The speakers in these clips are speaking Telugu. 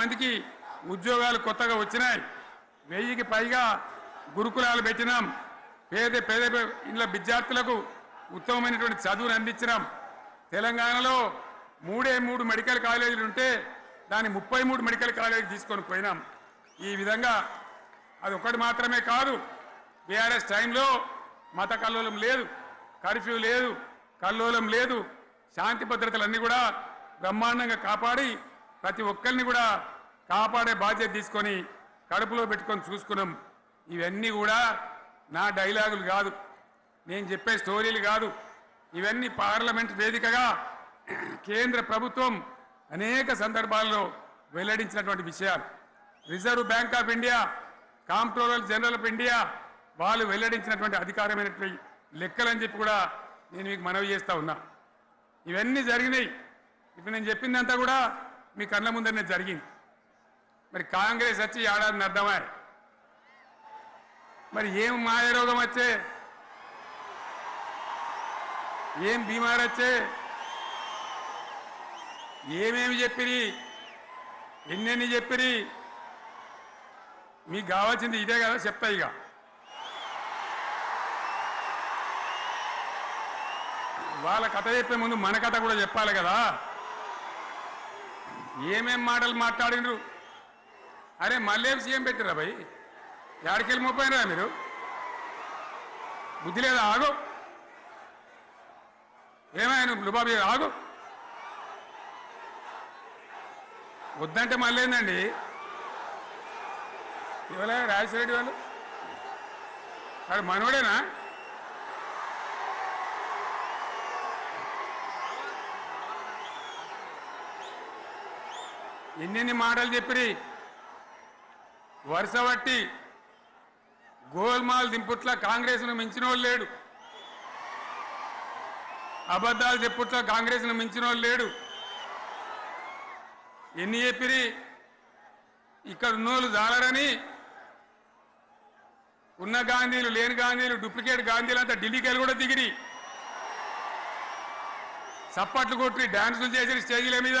మందికి ఉద్యోగాలు కొత్తగా వచ్చినాయి. వెయ్యికి పైగా గురుకులాలు పెట్టినాం. పేద పేద ఇండ్ల విద్యార్థులకు ఉత్తమమైనటువంటి చదువును అందించినాం. తెలంగాణలో మూడే మూడు మెడికల్ కాలేజీలు ఉంటే దాన్ని ముప్పై మూడు మెడికల్ కాలేజీ తీసుకొని పోయినాం. ఈ విధంగా అది ఒకటి మాత్రమే కాదు బీఆర్ఎస్ టైంలో మత కల్లోలం లేదు కర్ఫ్యూ లేదు కల్లోలం లేదు. శాంతి భద్రతలన్నీ కూడా బ్రహ్మాండంగా కాపాడి ప్రతి ఒక్కరిని కూడా కాపాడే బాధ్యత తీసుకొని కడుపులో పెట్టుకొని చూసుకున్నాం. ఇవన్నీ కూడా నా డైలాగులు కాదు. నేను చెప్పే స్టోరీలు కాదు. ఇవన్నీ పార్లమెంట్ వేదికగా కేంద్ర ప్రభుత్వం అనేక సందర్భాల్లో వెల్లడించినటువంటి విషయాలు. Reserve Bank of India Comptroller General of India వాళ్ళు వెల్లడించినటువంటి అధికారమైనటువంటి లెక్కలని చెప్పి కూడా నేను మీకు మనవి చేస్తూ ఉన్నా. ఇవన్నీ జరిగినాయి. ఇప్పుడు నేను చెప్పిందంతా కూడా మీ కళ్ళ ముందరనే జరిగింది. మరి కాంగ్రెస్ వచ్చి ఏడాది అర్థమా మరి ఏం మాయరోగం వచ్చే? ఏం బీమార్ వచ్చే? ఏమేమి చెప్పిరి? ఎన్నెన్ని చెప్పిరి? మీకు కావాల్సింది ఇదే కదా చెప్తా ఇక. వాళ్ళ కథ చెప్పే ముందు మన కథ కూడా చెప్పాలి కదా. ఏమేం మాటలు మాట్లాడినరు? అరే మళ్ళీ సీఎం పెట్టిరా భయ్? యాడికెళ్ళి మోపోయినరా మీరు? బుద్ధి లేదా? ఆగు. ఏమైనా లుబాబీ? ఆగు. వద్దంటే మళ్ళీ ఏందండి? ఇవాళ రాజశేఖరెడ్డి వాళ్ళు. అది మనోడేనా? ఎన్నెన్ని మాటలు చెప్పిరి? వరుస బట్టి గోల్మాల్ దింపుట్ల కాంగ్రెస్ను మించినోళ్ళు లేడు. అబద్ధాలు చెప్పుట్ల కాంగ్రెస్ను మించినోళ్ళు లేడు. ఎన్ని చెప్పిరి? ఇక్కడ ఉన్నోళ్ళు జాలరని ఉన్న గాంధీలు లేని గాంధీలు డూప్లికేట్ గాంధీలు అంతా ఢిల్లీకి కూడా దిగిరి. చప్పట్లు కొట్టి డ్యాన్సులు చేసిన స్టేజీల మీద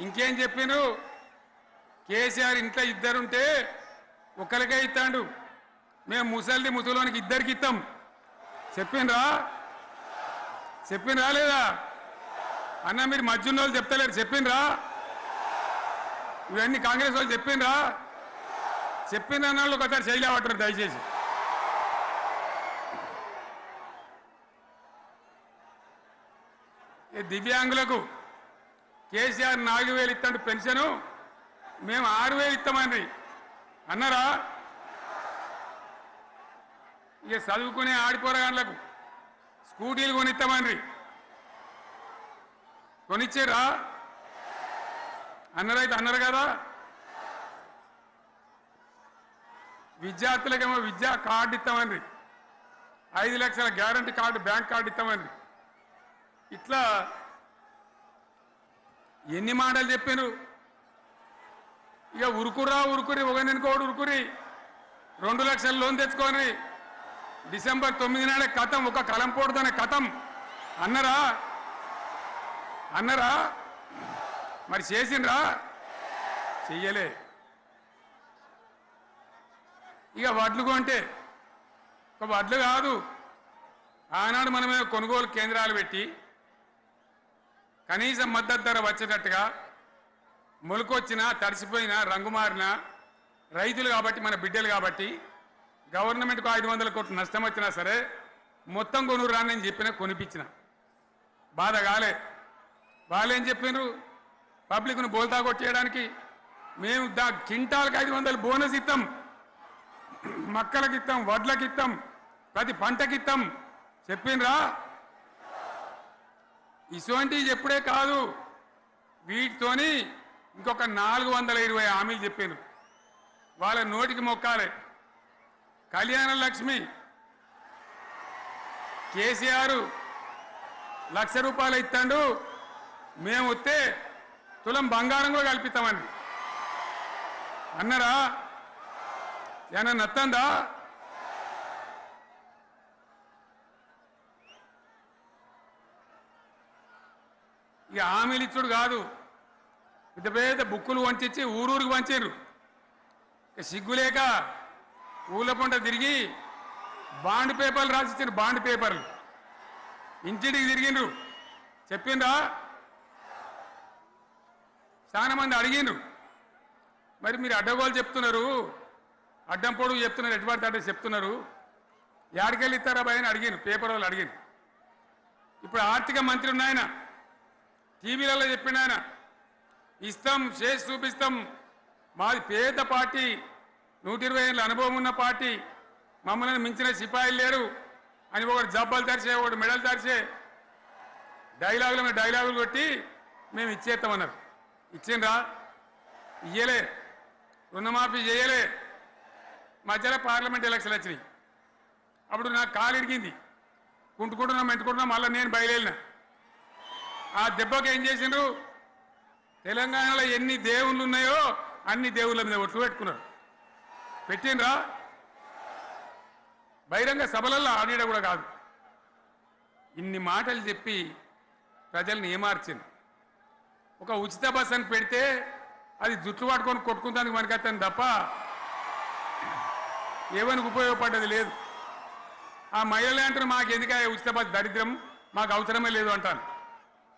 ఇంకేం చెప్పిండ్రు కేసీఆర్ ఇంట్లో ఇద్దరుంటే ఒకరికే ఇస్తాడు మేము ముసలిది ముసలోనికి ఇద్దరికి ఇస్తాం చెప్పిండ్రా? చెప్పిండ్రా లేదా? అన్న మీరు మధ్యున్న వాళ్ళు చెప్తలేరు. చెప్పిండ్రా? ఇవన్నీ కాంగ్రెస్ వాళ్ళు చెప్పిండ్రా? చెప్పిన వాళ్ళు ఒకసారి చేయలేవట్టారు దయచేసి. దివ్యాంగులకు కేసీఆర్ నాలుగు వేలు ఇస్తాడు పెన్షను మేము ఆరు వేలు ఇస్తామండి. అన్నారా? ఇక చదువుకునే ఆడిపోరగాళ్ళకు స్కూటీలు కొనిస్తామండి. కొనిచ్చారా? అన్నారైతే అన్నారు కదా? విద్యార్థులకేమో విద్యా కార్డు ఇస్తామండి. ఐదు లక్షల గ్యారంటీ కార్డు బ్యాంక్ కార్డు ఇస్తామండి. ఇట్లా ఎన్ని మాటలు చెప్పారు ఇక ఉరుకురా ఉరుకురి ఒక నెనుకోడు ఉరుకురి. రెండు లక్షల లోన్ తెచ్చుకొని డిసెంబర్ తొమ్మిది నాడే కథం ఒక కలం కలంపోడుతోనే కథం అన్నరా? అన్నరా? మరి చేసిండ్రా? చెయ్యలే. ఇక వడ్లు కొంటే ఒక వడ్లు కాదు. ఆనాడు మనమే కొనుగోలు కేంద్రాలు పెట్టి కనీసం మద్దతు ధర వచ్చేటట్టుగా మొలకొచ్చినా తడిసిపోయినా రంగు మారినా రైతులు కాబట్టి మన బిడ్డలు కాబట్టి గవర్నమెంట్కు ఐదు వందల కోట్లు నష్టం వచ్చినా సరే మొత్తం కొనురు రాని నేను చెప్పిన కొనిపించిన. బాధ కాలే. వాళ్ళు ఏం చెప్పినారు? పబ్లిక్ను బోల్తా కొట్టేయడానికి మేము దా కింటాలకు ఐదు వందలు బోనస్ ఇస్తాం మక్కలకి ఇస్తాం వడ్లకి ఇస్తాం ప్రతి పంటకి ఇస్తాం చెప్పిండ్రా ఇటువంటివి ఎప్పుడే కాదు. వీటితోని ఇంకొక నాలుగు వందల ఇరవై హామీలు చెప్పాను వాళ్ళ నోటికి మొక్కాలి. కళ్యాణ లక్ష్మి కేసీఆర్ లక్ష రూపాయలు ఇస్తాడు మేము వస్తే తులం బంగారం కూడా కల్పిస్తామని. అన్నారా ఏమన్నా నత్తందా? ఇక హామీలు ఇచ్చుడు కాదు. పెద్ద పెద్ద బుక్కులు వంచి ఊరూరికి వంచారు ఇక సిగ్గులేక ఊళ్ళ పంట తిరిగి బాండ్ పేపర్లు రాసిచ్చారు బాండ్ పేపర్లు. ఇంటింటికి తిరిగిండ్రు. చెప్పిండ్రా? చాలా మంది అడిగిండ్రు. మరి మీరు అడ్డగోలు చెప్తున్నారు. అడ్డం పొడుగు చెప్తున్నారు. ఎటువంటి అడ్డ చెప్తున్నారు? యాడికెళ్ళి ఇస్తారా భయని అడిగాను పేపర్ వాళ్ళు అడిగాను ఇప్పుడు ఆర్థిక మంత్రి ఉన్నాయన. టీవీలలో చెప్పిండు ఆయన ఇస్తాం చేసి చూపిస్తాం. మాది పేద పార్టీ నూట ఇరవై ఏళ్ళ అనుభవం ఉన్న పార్టీ. మమ్మల్ని మించిన సిపాయిలు లేరు. అని ఒకటి జబ్బలు తెరిచే ఒకటి మెడలు తెరిచే డైలాగులు మీద డైలాగులు కొట్టి మేము ఇచ్చేస్తామన్నారు. ఇచ్చిండ్రా? ఇయ్యలే. రుణమాఫీ చేయలే. మధ్యలో పార్లమెంట్ ఎలక్షన్లు వచ్చినాయి. అప్పుడు నాకు కాలు ఇరిగింది. కుంటుకుంటున్నాం మెంటుకుంటున్నాం మళ్ళీ నేను బయలుదేరినా. ఆ దెబ్బకి ఏం చేసిండ్రు? తెలంగాణలో ఎన్ని దేవుళ్ళు ఉన్నాయో అన్ని దేవుళ్ళ మీద ఒట్లు పెట్టుకున్నారు. పెట్టిండ్రా? బహిరంగ సభలలో ఆడిడ కూడా కాదు. ఇన్ని మాటలు చెప్పి ప్రజల్ని ఏమార్చింది? ఒక ఉచిత బస్ అని పెడితే అది జుట్లు పట్టుకొని కొట్టుకుందానికి మనకత్తాను తప్ప ఏమనికి ఉపయోగపడ్డది లేదు. ఆ మహిళలే అంటారు మాకు ఎందుక ఉచిత బస్ దరిద్రం? మాకు అవసరమే లేదు అంటాను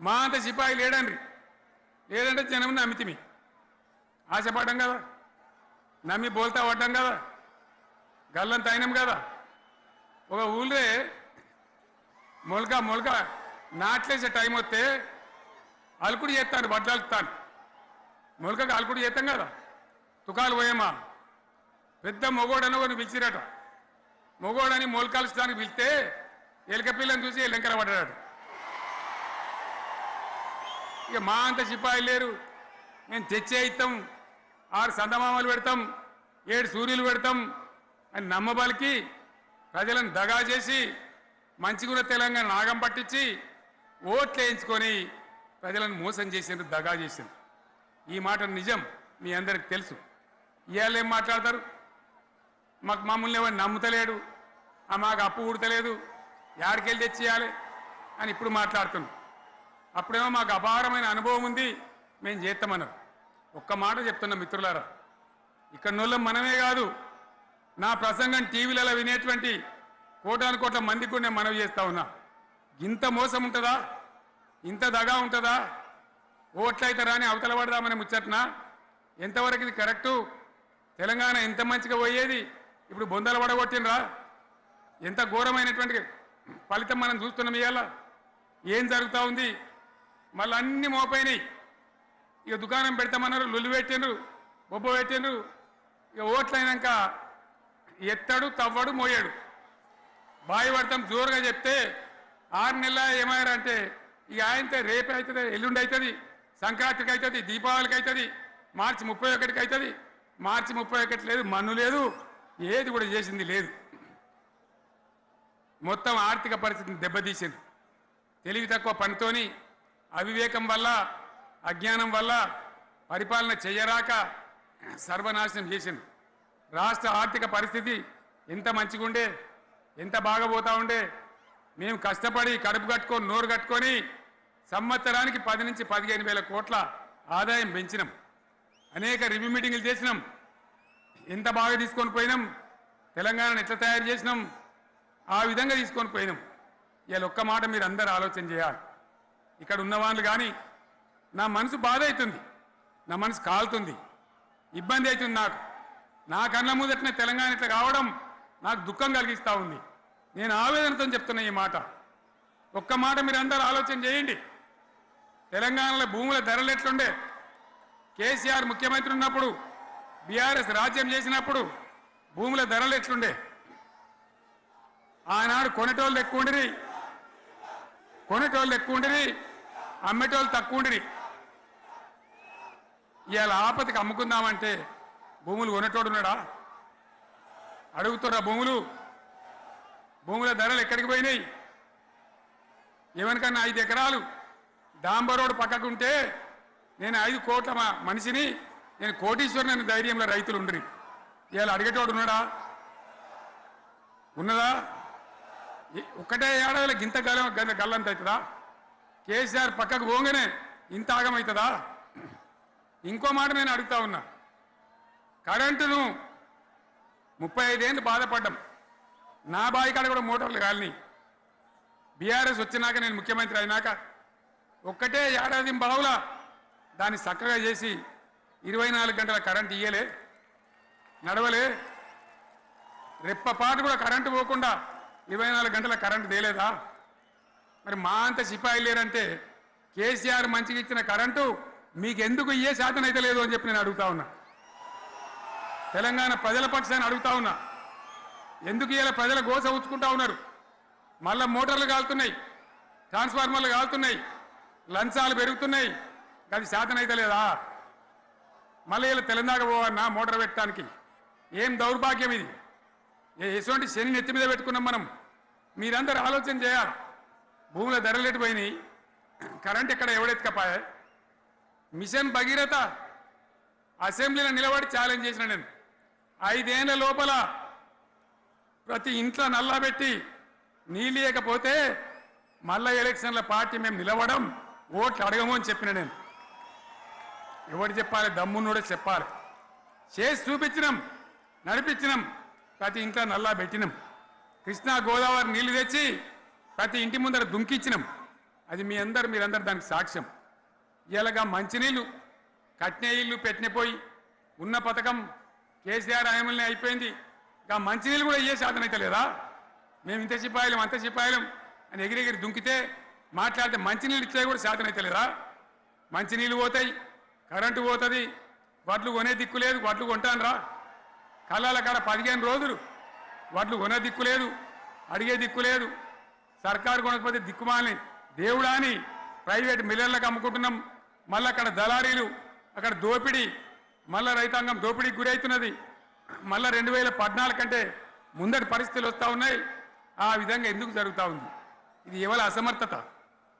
మా అంత సిపాయి లేడండి. లేదంటే జనం నమ్మితిమి. ఆశపడ్డం కదా. నమ్మి బోల్తా పడ్డాం కదా. గల్లంత అయినాం కదా. ఒక ఊళ్ళే మొలక మొలక నాట్లేసే టైం వస్తే అలుకుడు చేస్తాను బడ్డాలుతాను మొలకకు అలుకుడు చేస్తాం కదా. తుకాలు పోయేమా పెద్ద మొగోడని కొన్ని పిలిచిరట. మొగోడని మొలకలుస్తానికి పిలిస్తే ఎలక పిల్లని చూసి ఎల్లంకర పడ్డాడు ఇక మా అంత సిపాయిలు లేరు. మేము తెచ్చే ఇస్తాం ఆరు సందమామలు పెడతాం ఏడు సూర్యులు పెడతాం అని నమ్మబలికి ప్రజలను దగా చేసి మంచిగున్న తెలంగాణ నాగం పట్టించి ఓట్లు వేయించుకొని ప్రజలను మోసం చేసిండ్రు దగా చేసిండ్రు ఈ మాట నిజం మీ అందరికి తెలుసు. ఇవాళ ఏం మాట్లాడతారు? మాకు మమ్మల్ని ఎవరు నమ్ముతలేడు ఆ మాకు అప్పు ఉడతలేదు యాడికెళ్ళి తెచ్చియాలి అని ఇప్పుడు మాట్లాడుతున్నాం. అప్పుడేమో మాకు అపారమైన అనుభవం ఉంది మేము చేస్తామన్నారు. ఒక్క మాట చెప్తున్నా మిత్రులారా ఇక్కడ నోళ్ళం మనమే కాదు నా ప్రసంగం టీవీలలో వినేటువంటి కోటాను కోట్ల మందికి కూడా నేను మనవి చేస్తా ఉన్నా. ఇంత మోసం ఉంటుందా? ఇంత దగా ఉంటుందా? ఓట్లయితే రాని అవతల పడదామని ముచ్చట్నా? ఎంతవరకు ఇది కరెక్టు? తెలంగాణ ఎంత మంచిగా పోయేది? ఇప్పుడు బొందలు పడగొట్టినరా ఎంత ఘోరమైనటువంటి ఫలితం మనం చూస్తున్నాం ఇవాళ? ఏం జరుగుతూ ఉంది? మళ్ళీ అన్ని మోపైనాయి. ఇక దుకాణం పెడతామన్నారు లొల్లు పెట్టిండ్రు బొబ్బ పెట్టిండ్రు. ఇక ఓట్లయినాక ఎత్తాడు తవ్వడు మోయాడు. బాయి పడతాం జోరుగా చెప్తే ఆరు నెలల ఏమయ్యారంటే ఇక ఆయనతో రేపు అవుతుంది ఎల్లుండి అవుతుంది సంక్రాంతికి అవుతుంది దీపావళికి అవుతుంది మార్చి ముప్పై ఒకటికి అవుతుంది. మార్చి ముప్పై ఒకటి లేదు మన్ను లేదు ఏది కూడా చేసింది లేదు. మొత్తం ఆర్థిక పరిస్థితిని దెబ్బతీసింది తెలివి తక్కువ పనితోని అవివేకం వల్ల అజ్ఞానం వల్ల పరిపాలన చెయ్యరాక సర్వనాశనం చేసింది రాష్ట్ర ఆర్థిక పరిస్థితి ఎంత మంచిగుండే ఎంత బాగా పోతా ఉండే మేము కష్టపడి కడుపు కట్టుకొని నోరు కట్టుకొని సంవత్సరానికి పది నుంచి పదిహేను వేల కోట్ల ఆదాయం పెంచినాం. అనేక రివ్యూ మీటింగులు చేసినాం. ఎంత బాగా తీసుకొని పోయినాం తెలంగాణను ఎట్లా తయారు చేసినాం ఆ విధంగా తీసుకొని పోయినాం. ఇవాళ ఒక్క మాట మీరు అందరూ ఆలోచన చేయాలి. ఇక్కడ ఉన్న వాళ్ళు కానీ నా మనసు బాధ అవుతుంది. నా మనసు కాలుతుంది. ఇబ్బంది అవుతుంది నాకు. నా కళ్ళ ముందటనే తెలంగాణ ఇట్లా కావడం నాకు దుఃఖం కలిగిస్తూ ఉంది. నేను ఆవేదనతో చెప్తున్నా ఈ మాట. ఒక్క మాట మీరు అందరూ ఆలోచన చేయండి. తెలంగాణలో భూముల ధరలు ఎట్లుండే? కేసీఆర్ ముఖ్యమంత్రి ఉన్నప్పుడు బీఆర్ఎస్ రాజ్యం చేసినప్పుడు భూముల ధరలు ఎట్లుండే? ఆనాడు కొనేటోళ్ళు ఎక్కువ ఉండిరి కొనేటోళ్ళు ఎక్కువ ఉండిరి అమ్మేటోళ్ళు తక్కువ ఉండిరి. ఇవాళ ఆపదకి అమ్ముకుందామంటే భూములు కొనేటోడు ఉన్నాడా? అడుగుతున్నా భూములు. భూముల ధరలు ఎక్కడికి పోయినాయి? ఎవరికన్నా ఐదు ఎకరాలు డాంబర్ రోడ్ పక్కకుంటే నేను ఐదు కోట్ల మనిషిని నేను కోటీశ్వరుని అనే ధైర్యంలో రైతులు ఉండరు. ఇవాళ అడిగేటోడు ఉన్నాడా? ఉన్నదా? ఒక్కటే ఏడాదిలో ఇంత గల్లం గల్లంత అవుతుందా కేసీఆర్ పక్కకు పోగానే ఇంత ఆగమవుతుందా ఇంకో మాట నేను అడుగుతా ఉన్నా. కరెంటును ముప్పై ఐదేళ్ళు బాధపడ్డాం. నా బావి కాడ కూడా మోటార్లు కాలని బీఆర్ఎస్ వచ్చినాక నేను ముఖ్యమంత్రి అయినాక ఒక్కటే ఏడాది బావుల దాన్ని చక్కగా చేసి ఇరవై నాలుగు గంటల కరెంట్ ఇయ్యలే నడవలే. రెప్పపాటు కూడా కరెంటు పోకుండా ఇరవై నాలుగు గంటల కరెంటు తేలేదా? మరి మా అంత సిపాయి లేరంటే కేసీఆర్ మంచిగా ఇచ్చిన కరెంటు మీకెందుకు ఏ శాతం అయితే లేదు అని చెప్పి నేను అడుగుతా ఉన్నా. తెలంగాణ ప్రజల పక్షాన్ని అడుగుతా ఉన్నా. ఎందుకు ఇలా ప్రజల గోస ఉంచుకుంటా ఉన్నారు? మళ్ళా మోటార్లు కాలుతున్నాయి ట్రాన్స్ఫార్మర్లు కాలుతున్నాయి లంచాలు పెరుగుతున్నాయి. అది శాతం అయితే లేదా? మళ్ళీ ఇలా తెలంగాణ పోవన్నా మోటార్ పెట్టడానికి ఏం దౌర్భాగ్యం ఇది? ఎటువంటి శని నెత్తి మీద పెట్టుకున్నాం మనం. మీరందరూ ఆలోచన చేయాలి. భూముల ధరలు ఎటుపోయినాయి? కరెంట్ ఎక్కడ ఎవడెత్తుకపోయా? మిషన్ భగీరథ అసెంబ్లీలో నిలబడి ఛాలెంజ్ చేసిన నేను. ఐదేళ్ళ లోపల ప్రతి ఇంట్లో నల్లబెట్టి నీళ్ళు మళ్ళా ఎలక్షన్ల పార్టీ మేము నిలవడం ఓట్లు అడగము అని చెప్పిన నేను. ఎవరు చెప్పాలి? దమ్మున్నోడే చెప్పాలి. చేసి చూపించినాం నడిపించినాం. ప్రతి ఇంట్లో నల్లా పెట్టినాం. కృష్ణా గోదావరి నీళ్ళు తెచ్చి ప్రతి ఇంటి ముందర దుంకిచ్చినాం. అది మీ అందరు మీరందరు దానికి సాక్ష్యం. ఇలాగా మంచినీళ్ళు కట్నే ఇల్లు పెట్టిన పోయి ఉన్న పథకం కేసీఆర్ ఆయమల్ని అయిపోయింది. ఇంకా మంచినీళ్ళు కూడా ఇయ్యే సాధన అయితే లేదా? మేము ఇంత సిపాయిలం అంత సిపాయిలం అని ఎగిరెగిరి దుంకితే మాట్లాడితే మంచినీళ్ళు ఇచ్చే కూడా సాధన అయితే లేదా? మంచినీళ్ళు పోతాయి కరెంటు పోతుంది వడ్లు కొనే దిక్కు లేదు వడ్లు కొంటాను రా కళ్ళాల కాడ పదిహేను రోజులు. వడ్లు కొన దిక్కు లేదు అడిగే దిక్కు లేదు. సర్కారు కొనకపోతే దిక్కుమాలని. దేవుడా అని ప్రైవేట్ మిల్లర్లకు అమ్ముకుంటున్నాం. మళ్ళీ అక్కడ దళారీలు అక్కడ దోపిడీ మళ్ళీ రైతాంగం దోపిడీకి గురవుతున్నది మళ్ళీ రెండు వేల పద్నాలుగు కంటే ముందటి పరిస్థితులు వస్తూ ఉన్నాయి. ఆ విధంగా ఎందుకు జరుగుతూ ఉంది? ఇది ఎవరి అసమర్థత?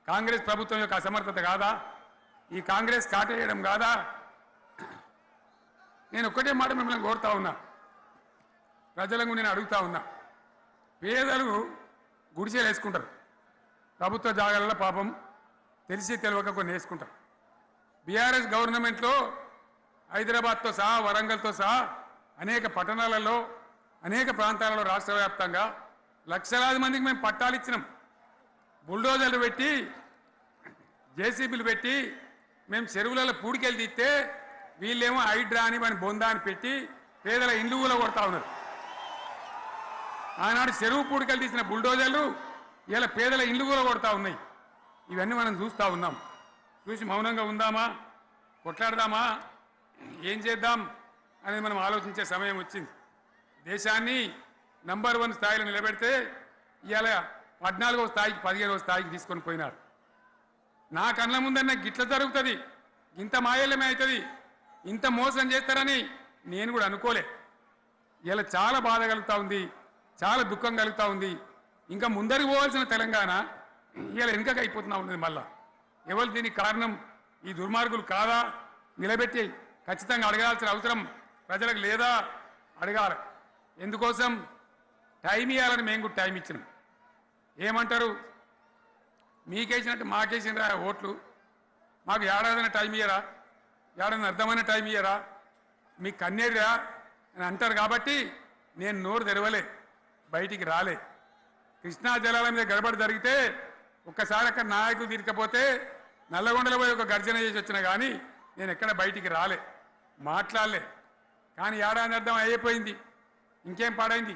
కాంగ్రెస్ ప్రభుత్వం యొక్క అసమర్థత కాదా? ఈ కాంగ్రెస్ కాటేయడం కాదా? నేను ఒక్కటే మాట మిమ్మల్ని కోరుతా ఉన్నా. ప్రజలకు నేను అడుగుతా ఉన్నా. పేదలు గుడిసెలు వేసుకుంటారు. ప్రభుత్వ జాగాలలో పాపం తెలిసి తెలియక కొన్ని వేసుకుంటారు. బీఆర్ఎస్ గవర్నమెంట్లో హైదరాబాద్తో సహా వరంగల్తో సహా అనేక పట్టణాలలో అనేక ప్రాంతాలలో రాష్ట్ర వ్యాప్తంగా లక్షలాది మందికి మేము పట్టాలు ఇచ్చినాం. బుల్డోజర్లు పెట్టి జేసీబీలు పెట్టి మేము చెరువులలో పూడికెళ్ళి తీస్తే వీళ్ళేమో హైడ్రా అని మన బొందా అని పెట్టి పేదల ఇండ్లు కూడా కొడతా ఉన్నారు. ఆనాడు చెరువు పూడికలు తీసిన బుల్డోజర్లు ఇలా పేదల ఇండ్లు కూడా కొడతా ఉన్నాయి. ఇవన్నీ మనం చూస్తూ ఉన్నాం. చూసి మౌనంగా ఉందామా? కొట్లాడదామా? ఏం చేద్దాం? అనేది మనం ఆలోచించే సమయం వచ్చింది. దేశాన్ని నంబర్ వన్ స్థాయిలో నిలబెడితే ఇవాళ పద్నాలుగో స్థాయికి పదిహేనవ స్థాయికి తీసుకొని పోయినారు. నా కళ్ళ ముందన్న గిట్ల జరుగుతుంది. ఇంత మాయల్యమే అవుతుంది. ఇంత మోసం చేస్తారని నేను కూడా అనుకోలే. ఇలా చాలా బాధ కలుగుతూ ఉంది. చాలా దుఃఖం కలుగుతూ ఉంది. ఇంకా ముందరికి పోవాల్సిన తెలంగాణ ఇవాళ వెనుకకి అయిపోతున్నా ఉన్నది మళ్ళా. ఎవరు దీనికి కారణం? ఈ దుర్మార్గులు కాదా? నిలబెట్టి ఖచ్చితంగా అడగాల్సిన అవసరం ప్రజలకు లేదా? అడగాలి. ఎందుకోసం? టైం ఇవ్వాలని మేము కూడా టైం ఇచ్చినాం. ఏమంటారు? మీకేసినట్టు మాకేసినరా ఓట్లు? మాకు ఏడాదిన టైం ఇయ్యరా? ఏడాదిన అర్థమైన టైం ఇయ్యరా? మీకు కన్నేరురా? అని అంటారు కాబట్టి నేను నోరు తెరవలే. బయటికి రాలే. కృష్ణా జలాల మీద గడబడి జరిగితే ఒక్కసారి అక్కడ నాయకులు తీరకపోతే నల్లగొండలో పోయి ఒక గర్జన చేసి వచ్చిన కానీ నేను ఎక్కడ బయటికి రాలే. మాట్లాడలే. కానీ ఏడాది అర్థం అయిపోయింది. ఇంకేం పాడైంది?